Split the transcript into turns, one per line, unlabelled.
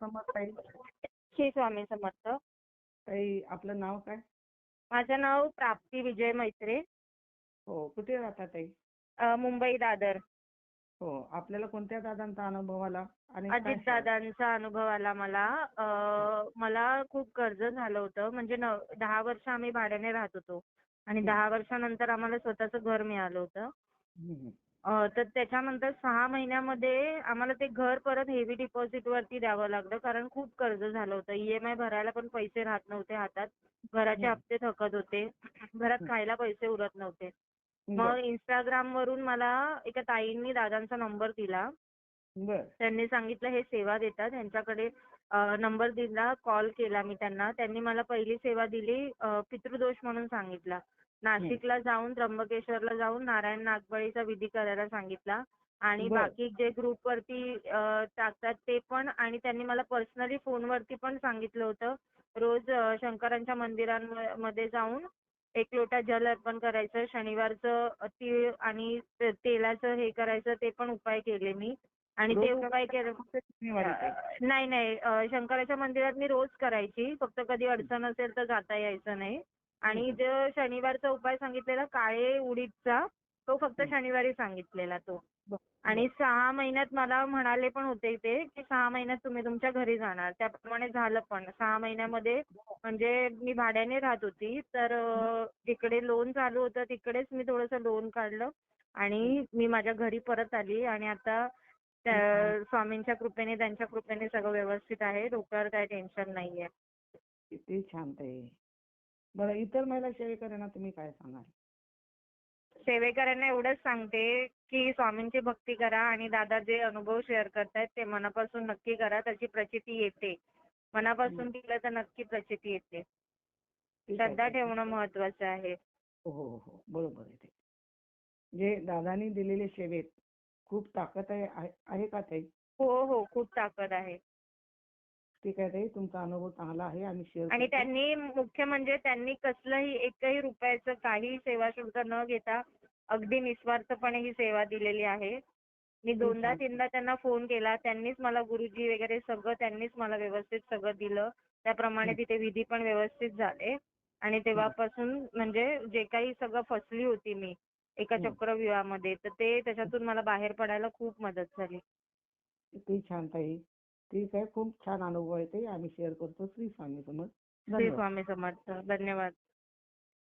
समर्थ ताई
श्री स्वामी समर्थ.
ताई आपलं नाव काय?
माझं नाव प्राप्ती विजय मैत्रे.
हो कुठे राहता ताई?
अ, मुंबई दादर.
हो आपल्याला कोणत्या दादांचा अनुभव आला आणि काय
अजित दादांचा अनुभव आला मला. अ, मला खूप कर्ज झालं होतं. म्हणजे दहा वर्ष आम्ही भाड्याने राहत होतो. आणि दहा वर्षानंतर आम्हाला स्वतःचं घर मिळालं होतं. तर त्याच्यानंतर सहा महिन्यामध्ये आम्हाला ते घर परत हेवी डिपॉझिट वरती द्यावं लागलं. कारण खूप कर्ज झालं होतं. ईएमआय भरायला पण पैसे राहत नव्हते हातात. घराचे हप्ते थकत होते. घरात खायला पैसे उरत नव्हते. मग इंस्टाग्राम वरून मला एका ताईंनी दादांचा नंबर दिला. त्यांनी सांगितलं हे सेवा देतात यांच्याकडे नंबर दिला कॉल केला मी त्यांना. त्यांनी मला पहिली सेवा दिली पितृदोष म्हणून सांगितला. नाशिकला जाऊन त्र्यंबकेश्वरला जाऊन नारायण नागबळीचा विधी करायला सांगितला. आणि. बाकी जे ग्रुप वरती टाकतात ते पण आणि त्यांनी मला पर्सनली फोनवरती पण सांगितलं होतं. रोज शंकरांच्या मंदिरांमध्ये जाऊन एक लोटा जल अर्पण करायचं. शनिवारचं तीळ आणि तेलाचं हे करायचं ते पण उपाय केले मी. आणि ते उपाय केले. नाही नाही. शंकराच्या मंदिरात मी रोज करायची. फक्त कधी अडचण असेल तर जाता यायचं नाही. आणि जो शनिवारचा उपाय सांगितलेला काळे उडीदचा तो फक्त शनिवारी सांगितलेला तो. आणि सहा महिन्यात मला म्हणाले पण होते ते की सहा महिन्यात तुम्ही तुमच्या घरी जाणार. त्याप्रमाणे झालं पण. सहा महिन्यामध्ये म्हणजे मी भाड्याने राहत होती. तर जिकडे लोन चालू होतं तिकडेच मी थोडंसं लोन काढलं. आणि मी माझ्या घरी परत आली आणि आता त्या स्वामींच्या कृपेने त्यांच्या कृपेने सगळं व्यवस्थित आहे. डोक्यावर काही टेन्शन नाहीये.
किती छान ताई. बरं इतर महिला सेवेकरांना तुम्ही काय सांगाल?
सेवेकरांना एवढंच सांगते की स्वामींची भक्ती करा आणि दादा जे अनुभव शेअर करतायत ते मनापासून नक्की करा त्याची प्रचिती येते. मनापासून केलं तर नक्की प्रचिती येते. श्रद्धा. ठेवणं महत्वाचं आहे.
हो हो हो. बरोबर आहे ते. जे दादानी दिलेले सेवेत खूप ताकद आहे आहे- आहे का ताई?
हो हो. खूप ताकद आहे.
ठीक आहे ताई तुमचा अनुभव चांगला आहे आम्ही शेअर
आणि त्यांनी मुख्य म्हणजे त्यांनी कसलंही एकही रुपयाचं काही सेवा शुल्क न घेता अगदी निस्वार्थपणे ही सेवा दिलेली आहे. मी दोनदा
छान.
तीनदा त्यांना फोन केला त्यांनीच मला गुरुजी वगैरे सगळं त्यांनीच मला व्यवस्थित सगळं दिलं. त्याप्रमाणे
हं.
तिथे विधी पण व्यवस्थित झाले. आणि तेव्हापासून म्हणजे जे काही सगळं फसली होती मी एका
हं.
चक्रव्यूहामध्ये तर ते त्याच्यातून मला बाहेर पडायला खूप मदत झाली.
किती छान ताई. ठीक आहे. खूप छान अनुभव आहे ते. आम्ही शेअर करतो. श्री स्वामी समर्थ.
श्री स्वामी समर्थ. धन्यवाद.